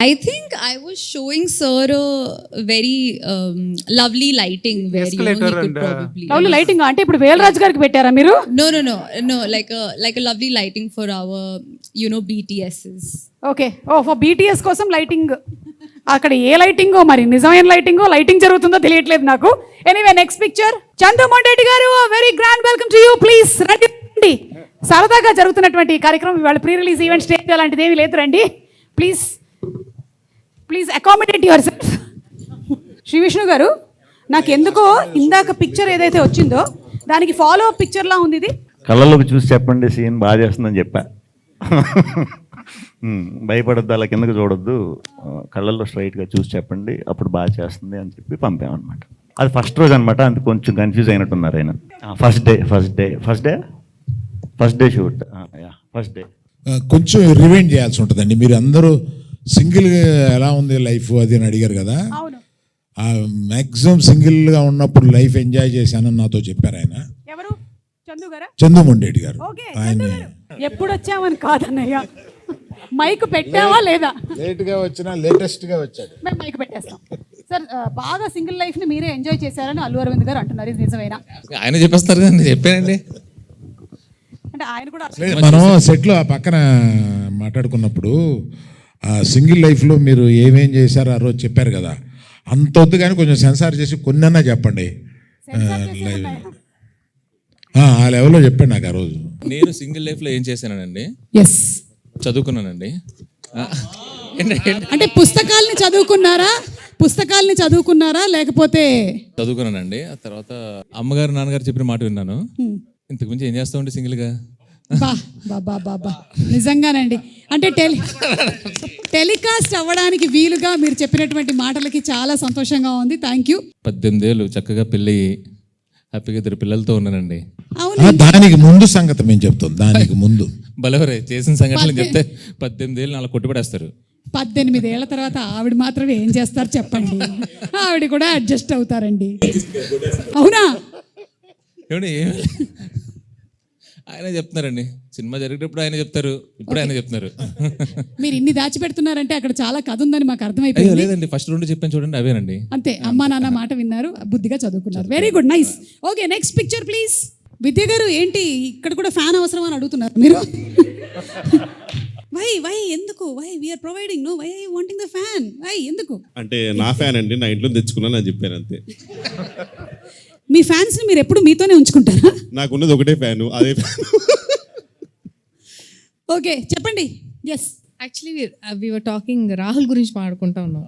I think I was showing Sir a very um, lovely lighting where you know he Escalator could and, uh, probably lovely lighting అంటే ఇప్పుడు వేలరాజు గారికి పెట్టారా మీరు? No no no no like a like a lovely lighting for our you know BTSs. Okay oh for BTS కోసం lighting అక్కడ ఏ లైటింగో మరి? నిజమైన లైటింగో లైటింగ్ జరుగుతుందో తెలియట్లేదు నాకు. ఎనీవే నెక్స్ట్ పిక్చర్ చంద్రమోహన్ గారు very grand welcome to you please రండి సరదాగా జరుగుతున్నటువంటి ఈ కార్యక్రమం ఇవాళ ప్రీ రిలీజ్ ఈవెంట్ స్టేజ్ అలాంటిది ఏమీ లేదు. రండి. Please please accommodate yourself Shri Vishnu గారు నాకు ఎందుకో ఇందాక పిక్చర్ ఏదైతే వచ్చిందో దానికి ఫాలో అప్ పిక్చర్లా ఉంది ఇది. కళ్ళలోకి చూసి చెప్పండి సీన్ బాగా చేస్తుందని చెప్పా. భయపడొద్దు అలా కిందకి చూడొద్దు. కళ్ళల్లో స్ట్రైట్గా చూసి చెప్పండి అప్పుడు బాగా చేస్తుంది అని చెప్పి పంపామన్నమాట. అది ఫస్ట్ రోజు అనమాట అందుకు కొంచెం కన్ఫ్యూజ్ అయినట్టున్నారు ఆయన. First day first day first day first day shoot yeah first day కొంచెం రివైండ్ చేయాల్సి ఉంటుందండి. మీరు అందరూ సింగిల్ ఎలా ఉంది లైఫ్ అది అని అడిగారు కదా. అవును. ఆ మ్యాక్సిమం సింగిల్గా ఉన్నప్పుడు లైఫ్ ఎంజాయ్ చేశానని నాతో చెప్పారు ఆయన. ఎవరు? చందు గారా? చందుమొండేటి గారు. ఓకే ఆయన. ఎప్పుడు వచ్చామని కాదన్నయ్య. మైక్ పెట్టావా లేదా? లేట్గా వచ్చిన లేటెస్ట్గా వచ్చాడు. మేము మైక్ పెట్టేస్తాం. సార్ బాగా సింగిల్ లైఫ్ని మీరే ఎంజాయ్ చేశారని అల్లు అరవింద్ గారు అంటున్నారు. ఇది నిజమేనా? ఆయన చెప్పేస్తున్నారు కదా నేను చెప్పానండి. అంటే ఆయన కూడా మనం సెట్లో ఆ పక్కన మాట్లాడుకున్నప్పుడు సింగిల్ లైఫ్లో మీరు ఏమేం చేశారో ఆ రోజు చెప్పారు కదా. అంత వద్దు కానీ కొంచెం సెన్సార్ చేసి కొన్నన్నా చెప్పండి. ఆ, లైవ్. ఆ, లెవెల్లో చెప్పండి నాకు ఆ రోజు. నేను సింగిల్ లైఫ్లో ఏం చేశానండి ఎస్ చదువుకున్నానండి? అంటే పుస్తకాల్ని చదువుకున్నారా? పుస్తకాల్ని చదువుకున్నారా? లేకపోతే చదువుకున్నానండి. ఆ తర్వాత అమ్మగారు నాన్నగారు చెప్పిన మాట విన్నాను. ఇంతకు మించి ఏం చేస్తామండి సింగిల్గా? బా నిజంగానండి. అంటే టెలి టెలికాస్ట్ అవ్వడానికి వీలుగా మీరు చెప్పినటువంటి మాటలకి చాలా సంతోషంగా ఉంది. Thank you. పద్దెనిమిది ఏళ్ళు చక్కగా పెళ్ళి హ్యాపీగా ఇద్దరు పిల్లలతో ఉన్నానండి. అవును ఆ, దానికి ముందు సంగతి మేము చెప్తాం. దానికి ముందు. బలవరే చేసిన సంఘటనలు చెప్తే పద్దెనిమిది ఏళ్ళు నాలుగు కొట్టుబడేస్తారు. పద్దెనిమిది ఏళ్ళ తర్వాత ఆవిడ మాత్రం ఏం చేస్తారు చెప్పండి. ఆవిడ కూడా అడ్జస్ట్ అవుతారండి. అవునా? ఏమండి ఆయన చెప్తున్నారండి. సినిమా జరిగేటప్పుడు ఆయన చెప్తారు. ఇప్పుడు ఆయన చెప్తున్నారు. మీరు ఇన్ని దాచిపెడుతున్నారంటే అక్కడ చాలా కథ ఉందని మాకు అర్థమైపోయింది. లేదండి. ఫస్ట్ రెండు చెప్పాను చూడండి అవేనండి. అంతే. అమ్మా నాన్న మాట విన్నారు. బుద్ధిగా చదువుకున్నారు. Very good nice okay next picture please Vidya గారు ఏంటి? ఇక్కడ కూడా ఫ్యాన్ అవసరం అని అడుగుతున్నారు మీరు? వై వై ఎందుకు? Why we are providing no why I wanting the fan why ఎందుకు? అంటే నా ఫ్యాన్ అండి. నా ఇంట్లో తెచ్చుకున్నాను అని చెప్పాను అంతే. మీ ఫ్యాన్స్ని మీరు ఎప్పుడు మీతోనే ఉంచుకుంటారా? నాకున్నది ఒకటే ఫ్యాను అదే ఫ్యాన్. ఓకే చెప్పండి. Yes actually we were talking Rahul గురించి మాట్లాడుకుంటా ఉన్నాం.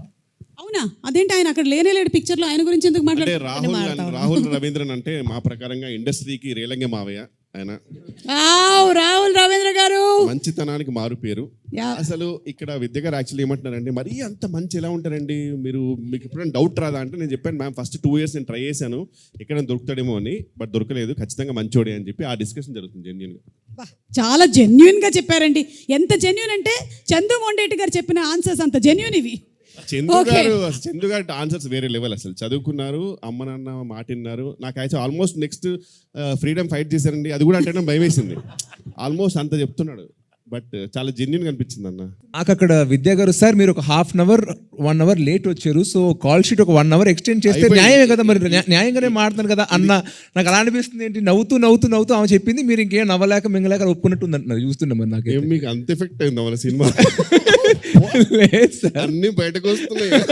అవునా? అదేంటి ఆయన అక్కడ లేనే లేడు పిక్చర్లో ఆయన గురించి ఎందుకు అంటే మాట్లాడు రాహుల్ రాహుల్ రవీంద్రన్ అంటే మా ప్రకారంగా ఇండస్ట్రీకి రేలంగే మావయ్య. ఆయన రాహుల్ రవీంద్ర గారు! మంచితనానికి మారు పేరు. అసలు ఇక్కడ విద్య గారు యాక్చువల్లీ ఏమంటున్నారండి మరీ అంత మంచి ఎలా ఉంటారండి? మీరు మీకు ఎప్పుడైనా డౌట్ రాదా? అంటే నేను చెప్పాను మ్యామ్ ఫస్ట్ టూ ఇయర్స్ నేను ట్రై చేశాను. ఎక్కడ దొరుకుతాడేమో అని బట్ దొరకలేదు. ఖచ్చితంగా మంచోడే అని చెప్పి ఆ డిస్కషన్ జరుగుతుంది జెన్యున్గా చాలా జెన్యున్గా చెప్పారండి. ఎంత జెన్యున్ అంటే చందు మొండేటి గారు చెప్పిన ఆన్సర్స్ అంత జెన్యున్ ఇవి. చందు. గారు చందు గారు ఆన్సర్స్ వేరే లెవెల్ అసలు. చదువుకున్నారు అమ్మ నాన్న మాట విన్నారు. నాకు అయితే ఆల్మోస్ట్ నెక్స్ట్ ఫ్రీడమ్ ఫైట్ చేశారండి. అది కూడా అంటే భయం వేసింది ఆల్మోస్ట్ అంత చెప్తున్నాడు. బట్ చాలా జెన్యున్ అనిపించింది అన్న. నాకు అక్కడ విద్యా గారు సార్ మీరు ఒక half an hour one hour late వచ్చారు సో కాల్ షీట్ ఒక వన్ అవర్ ఎక్స్టెండ్ చేస్తే. న్యాయమే కదా మరి? న్యా- న్యాయంగానే మాట్లాడుతున్నారు కదా? అన్న నాకు అలా అనిపిస్తుంది ఏంటి? నవ్వుతూ నవ్వుతూ నవ్వుతూ ఆమె చెప్పింది మీరు ఇంకేం నవ్వలేక మింగలేక ఒప్పుకున్నట్టు ఉంది అంటున్నారు చూస్తున్నా మరి నాకు మీకు అంత ఎఫెక్ట్ అయింది మన సినిమా? అన్ని బయటకు వస్తున్నాయి.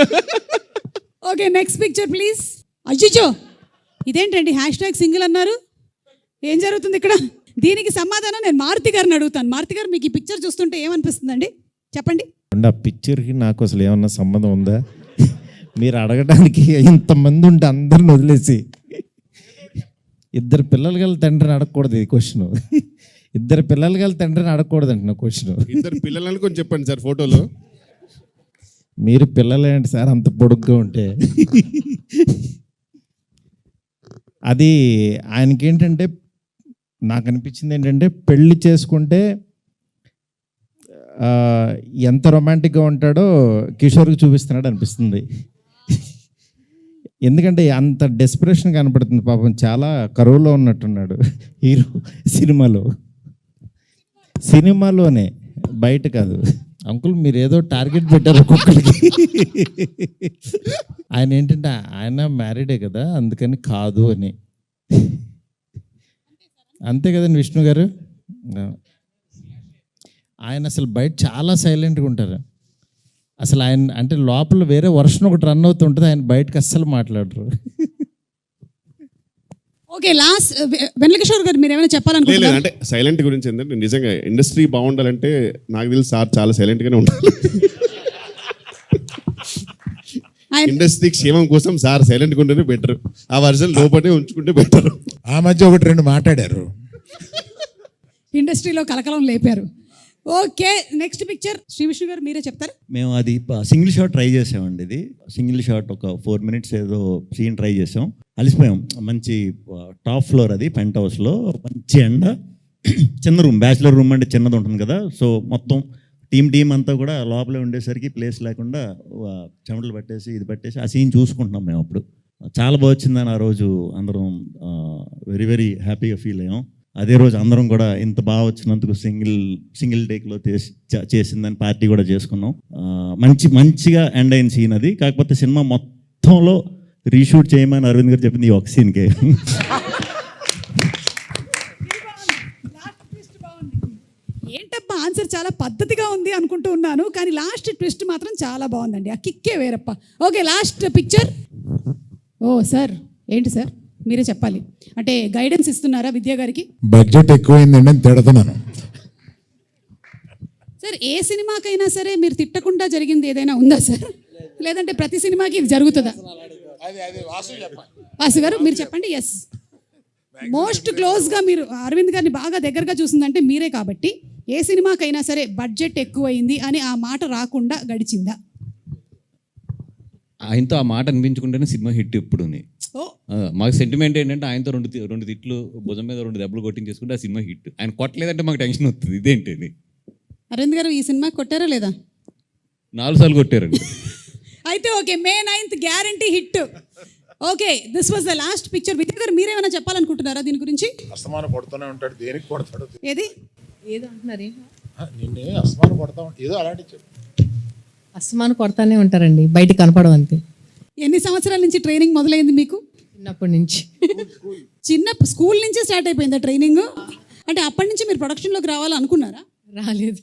ఓకే నెక్స్ట్ పిక్చర్ ప్లీజ్ అజ్జిచో ఇదేంటండి? హ్యాష్ ట్యాగ్ సింగిల్ అన్నారు. ఏం జరుగుతుంది ఇక్కడ? దీనికి సమాధానం నేను మారుతి గారిని అడుగుతాను. మారుతి గారు మీకు ఈ పిక్చర్ చూస్తుంటే ఏమనిపిస్తుందండి? చెప్పండి. ఆ పిక్చర్కి నాకు అసలు ఏమన్నా సంబంధం ఉందా? మీరు అడగడానికి ఇంతమంది ఉంటే అందరిని వదిలేసి. ఇద్దరు పిల్లలు గల తండ్రిని అడగకూడదు ఈ క్వశ్చన్ ఇద్దరు పిల్లలు గల తండ్రిని అడగకూడదు అంటున్న క్వశ్చన్ ఇద్దరు పిల్లలని కొంచెం చెప్పండి సార్ ఫోటోలో. మీరు పిల్లలేంటి సార్ అంత పొడుగ్గా ఉంటే? అది ఆయనకి ఏంటంటే నాకు అనిపించింది ఏంటంటే పెళ్ళి చేసుకుంటే ఎంత రొమాంటిక్గా ఉంటాడో కిషోర్కి చూపిస్తున్నాడు అనిపిస్తుంది. ఎందుకంటే అంత డెస్పిరేషన్ కనపడుతుంది పాపం చాలా కరువులో ఉన్నట్టున్నాడు హీరో సినిమాలో. సినిమాలోనే బయట కాదు. అంకుల్ మీరు ఏదో టార్గెట్ పెట్టారు ఒక్కొక్కరికి. ఆయన ఏంటంటే ఆయన మ్యారీడే కదా అందుకని కాదు అని. అంతే కదండి విష్ణు గారు? ఆయన అసలు బయట చాలా సైలెంట్గా ఉంటారు. అసలు ఆయన అంటే లోపల వేరే వర్షన్ ఒకటి రన్ అవుతుంటుంది ఆయన బయటకు అస్సలు మాట్లాడరు. ఓకే లాస్ట్ వెంకటేశ్వర గారు మీరు ఏమైనా చెప్పాలనుకుంటున్నారు? అంటే సైలెంట్ గురించి ఏంటంటే నిజంగా ఇండస్ట్రీ బాగుండాలంటే నాకు తెలిసి సార్ చాలా సైలెంట్ గానే ఉండాలి. ఇండస్ట్రీ క్షేమం కోసం సార్ సైలెంట్గా ఉంటేనే బెటర్ ఆ వర్జన్ లోపలే ఉంచుకుంటే బెటర్ ఆ మధ్య ఒకటి రెండు మాట్లాడారు. ఇండస్ట్రీలో కలకలం లేపారు. Okay next picture Shri Vishnu గారు మీరే చెప్తారా? మేము అది సింగిల్ షాట్ ట్రై చేసామండి ఇది. సింగిల్ షాట్ ఒక ఫోర్ మినిట్స్ ఏదో సీన్ ట్రై చేసాం. అలిసిపోయాం. మంచి టాప్ ఫ్లోర్ అది పెంట్ హౌస్లో మంచి ఎండ. చిన్న రూమ్ బ్యాచిలర్ రూమ్ అంటే చిన్నది ఉంటుంది కదా. సో మొత్తం టీం టీం అంతా కూడా లోపలే ఉండేసరికి ప్లేస్ లేకుండా చెమటలు పట్టేసి ఇది పట్టేసి ఆ సీన్ చూసుకుంటున్నాం మేము అప్పుడు. చాలా బాగా వచ్చిందని ఆ రోజు అందరం వెరీ వెరీ హ్యాపీగా ఫీల్ అయ్యాం. అదే రోజు అందరం కూడా ఇంత బాగా వచ్చినందుకు సింగిల్ సింగిల్ టేక్లో చేసి చేసిందని పార్టీ కూడా చేసుకున్నాం. మంచి మంచిగా ఎండ్ అయిన సీన్ అది. కాకపోతే సినిమా మొత్తంలో రీషూట్ చేయమని అరవింద్ గారు చెప్పింది ఈ ఒక సీన్కే. ఆన్సర్ చాలా పద్ధతిగా ఉంది అనుకుంటూ ఉన్నాను కానీ లాస్ట్ ట్విస్ట్ మాత్రం చాలా బాగుందండి. ఆ కిక్కే వేరప్ప. Okay last picture. ఓ సార్ ఏంటి సార్? మీరే చెప్పాలి. అంటే గైడెన్స్ ఇస్తున్నారా విద్యా గారికి? బడ్జెట్ ఎక్కువైందండి అని తిడుతున్నాను. సార్ ఏ సినిమాకైనా సరే మీరు తిట్టకుండా జరిగింది ఏదైనా ఉందా సార్? లేదంటే ప్రతి సినిమాకి ఇది జరుగుతుందా? వాసు గారు మీరు చెప్పండి ఎస్ మోస్ట్ క్లోజ్గా మీరు అరవింద్ గారిని బాగా దగ్గరగా చూసిందంటే మీరే కాబట్టి. ఏ సినిమాకైనా సరే బడ్జెట్ ఎక్కువైంది అని ఆ మాట రాకుండా గడిచిందా? ఆయనతో ఆ మాట అనిపించుకుంటేనే సినిమా హిట్ ఇప్పుడు మాకు సెంటిమెంట్ ఏంటంటే ఆయనతో రెండు రెండు తిట్లు భుజం మీద రెండు దెబ్బలు కొట్టించేసుకుంటే ఆ సినిమా హిట్. ఆయన కొట్టలేదంటే మాకు టెన్షన్ వస్తుంది. ఇదేంటి ఇది అరవింద్ గారు ఈ సినిమా కొట్టారా లేదా? నాలుగు సార్లు కొట్టారండి. అయితే okay May ninth guarantee hit. Okay this was the last picture Vidya గారు మీరేమైనా చెప్పాలనుకుంటున్నారా దీని గురించి? అస్తమానం కొడుతూనే ఉంటాడు. దేనికి కొడతాడు ఏది? ఏదో అంటున్నారు నిన్నే అస్తమానం కొడతా ఉంటాడు ఏదో అలాంటి చెప్పు. అస్మాను కొడతానే ఉంటారండి బయట కనపడం అంతే. ఎన్ని సంవత్సరాల నుంచి ట్రైనింగ్ మొదలైంది మీకు? చిన్నప్పటి నుంచి. చిన్న స్కూల్ నుంచే స్టార్ట్ అయిపోయిందా ట్రైనింగ్? అంటే అప్పటి నుంచి మీరు ప్రొడక్షన్లోకి రావాలనుకున్నారా? రాలేదు.